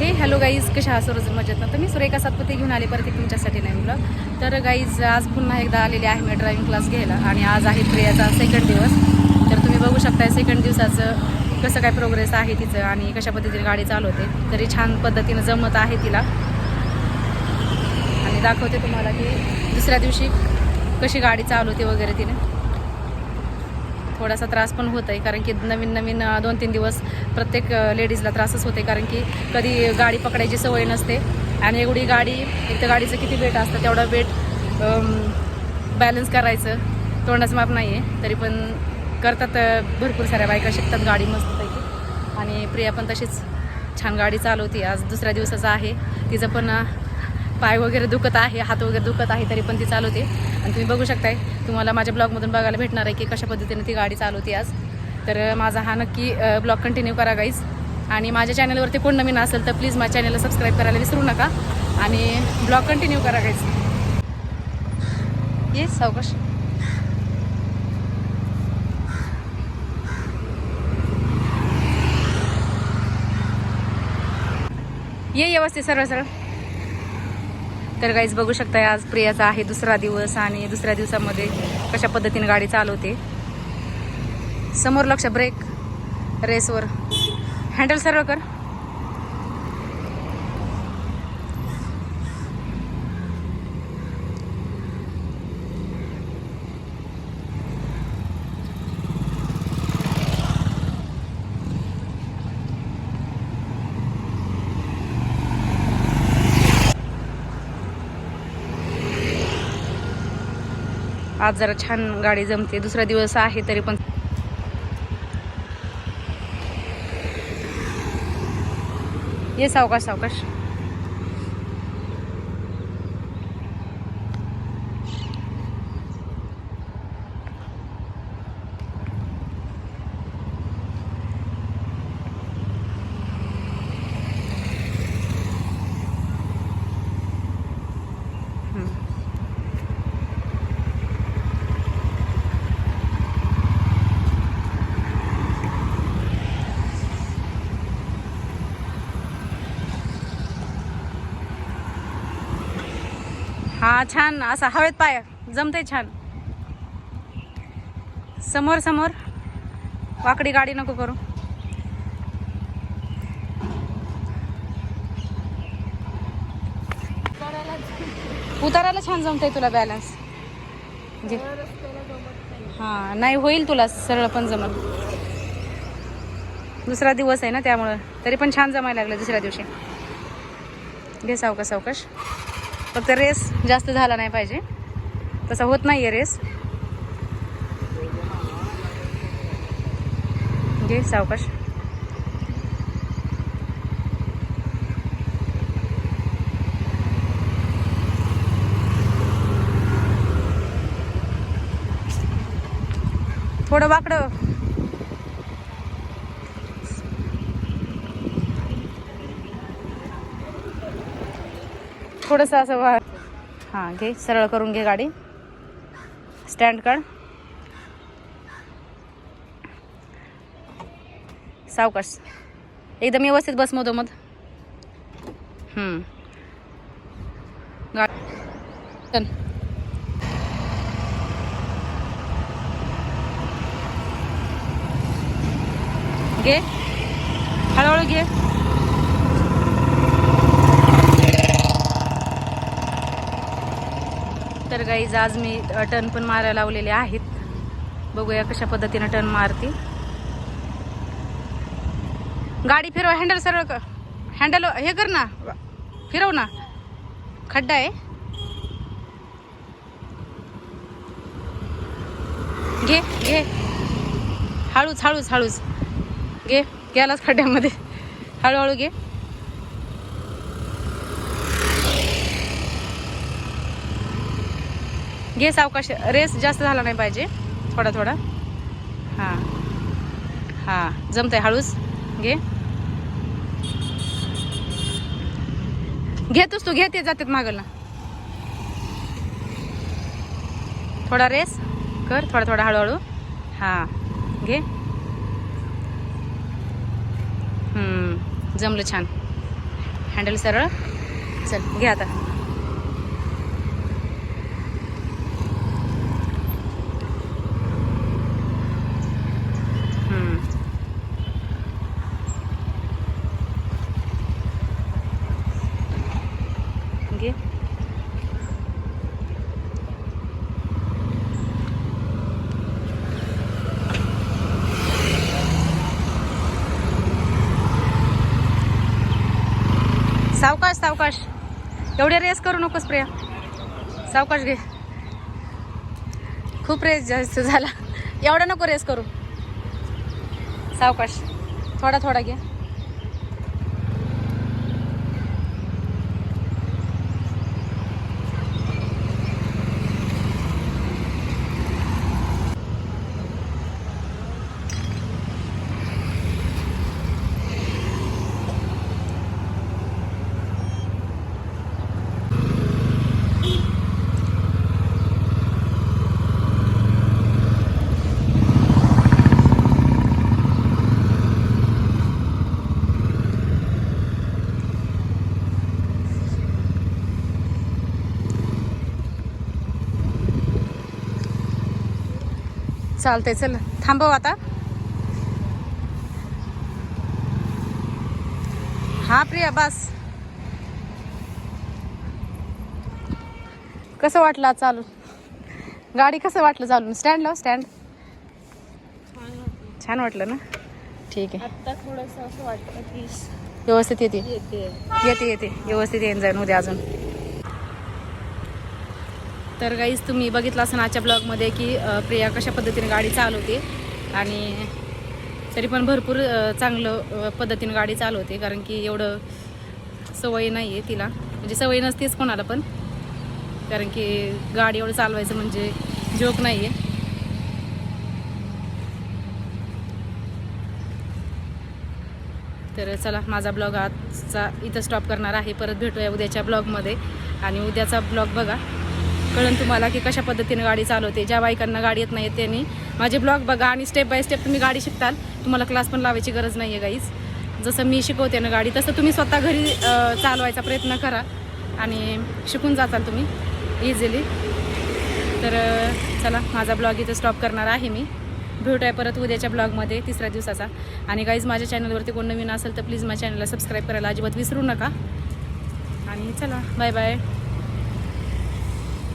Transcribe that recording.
हे hello guys कशा आहात? रोज मजेत ना? तर मी सुरेखा सातपती घेऊन आले परत तुमच्यासाठी नाही ब्लॉग तर गाईज आज पुन्हा एकदा आलेले आहे मी ड्रायव्हिंग क्लास घ्यायला आणि आज आहे प्रियाचा सेकंड दिवस. तर तुम्ही बघू शकताय सेकंड दिवसाचं कसं काय प्रोग्रेस आहे तिचं आणि कशा पद्धतीने गाडी चालवते. तरी छान पद्धतीनं जमत आहे तिला. आणि दाखवते तुम्हाला की दुसऱ्या दिवशी कशी गाडी चालवते वगैरे तिने. थोडासा त्रास पण होत आहे कारण की नवीन नवीन दोन तीन दिवस प्रत्येक लेडीजला त्रासच होते कारण की कधी गाडी पकडायची सवय नसते. आणि एवढी गाडी एक तर गाडीचं किती वेट असतं तेवढा वेट बॅलन्स करायचं. तोंडाचं माप नाही आहे तरी पण करतात भरपूर साऱ्या बायका शिकतात गाडी मस्तपैकी. आणि प्रिया पण तशीच छान गाडी चालवते. आज दुसऱ्या दिवसाचं आहे. तिचं पण पाय वगैरे दुखत आहे हात वगैरे दुखत आहे तरी पण ती चालवते आणि तुम्ही बघू शकताय तुम्हाला माझ्या ब्लॉगमधून बघायला भेटणार आहे की कशा पद्धतीने ती गाडी चालवते आज. तर माझा हा नक्की ब्लॉग कंटिन्यू करा गाईज आणि माझ्या चॅनलवरती कोण नवीन असेल तर प्लीज माझ्या चॅनलला सबस्क्राईब करायला विसरू नका. आणि ब्लॉग कंटिन्यू करा गाईज येस सावकाश ये व्यवस्थित सर्व सरळ. तर गाईज बघू शकताय आज प्रियाचा आहे दुसरा दिवस आणि दुसऱ्या दिवसामध्ये कशा पद्धतीने गाडी चालवते. समोर लक्ष ब्रेक. रेसवर हँडल सर्व कर. आज जरा छान गाडी जमते. दुसरा दिवस आहे तरी पण. ये सावकाश सावकाश. हा छान असा हवेत पाय जमते छान. समोर समोर. वाकडी गाडी नको करू. उतारायला छान जमतंय तुला बॅलन्स हां नाही होईल तुला सरळ पण जमल. दुसरा दिवस आहे ना त्यामुळं. तरी पण छान जमायला लागलं दुसऱ्या दिवशी. घे सावकाश सावकाश. फक्त रेस जास्त झाला नाही पाहिजे. तसा होत नाही आहे रेस. घे सावकाश. थोडं वाकडं. थोडंसं असं वा हां घे सरळ करून घे गाडी. स्टँड काढ सावकाश एकदम व्यवस्थित बस मधोमध हम्म. गा चल. घे. हळूहळू घे. तर गाईज आज मी टर्न पण मारायला लावलेले आहेत. बघूया कशा पद्धतीनं टर्न मारते गाडी फिरव हँडल सरळ कर. हँडल हे कर ना. फिरव ना. खड्डा आहे. घे घे. हळूच हळूच हळूच. घे गेलाच खड्ड्यामध्ये. हळूहळू घे. घे सावकाश रेस जास्त झाला नाही पाहिजे. थोडा थोडा. हां. हां. जमत आहे हळूच. घे. घेतोस तू घेते जातात मागला. थोडा रेस कर थोडा थोडा हळूहळू. हां. घे. जमलं छान. हँडल सरळ. चल घे आता हम्म. घे सावकाश सावकाश. एवढे रेस करू नकोस प्रिया. सावकाश घे. खूप रेस जास्त झाला. एवढा नको रेस करू. सावकाश. थोडा थोडा घे. चालतंय चल. थांबव आता. हा प्रिया बस. कसं वाटलं चालून गाडी कसं वाटलं चालून? स्टँड लाव स्टँड छान वाटलं ना? ठीक आहे. आता थोडस असं वाटतं की व्यवस्थित येते. येते. येते येते. व्यवस्थित येईन जाईन उद्या अजून. तर गाईज तुम्ही बघितलं असं आजच्या ब्लॉगमध्ये की प्रिया कशा पद्धतीने गाडी चालवते. आणि तरी पण भरपूर चांगलं पद्धतीने गाडी चालवते कारण की एवढं सवय नाही आहे तिला. म्हणजे सवय नसतेच कोणाला पण. कारण की गाडी एवढं चालवायचं म्हणजे जोक नाही आहे तर चला माझा ब्लॉग आजचा इथं स्टॉप करणार आहे. परत भेटूया उद्याच्या ब्लॉगमध्ये आणि उद्याचा ब्लॉग बघा. कळण तुम्हाला की कशा पद्धतीने गाडी चालवते ज्या बायकांना गाडी येत नाही त्यांनी. माझे ब्लॉग बघा आणि स्टेप बाय स्टेप तुम्ही गाडी शिकताल. तुम्हाला क्लास पण लावायची गरज नाही आहे गाईज जसं मी शिकवते ना गाडी तसं तुम्ही स्वतः घरी चालवायचा प्रयत्न करा आणि शिकून जाताल तुम्ही इझिली तर चला माझा ब्लॉग इथं स्टॉप करणार आहे मी. भेटूया परत उद्याच्या ब्लॉगमध्ये तिसऱ्या दिवसाचा. आणि गाईज माझ्या चॅनलवरती कोण नवीन असेल तर प्लीज माझ्या चॅनलला सबस्क्राईब करायला अजिबात विसरू नका. आणि चला बाय बाय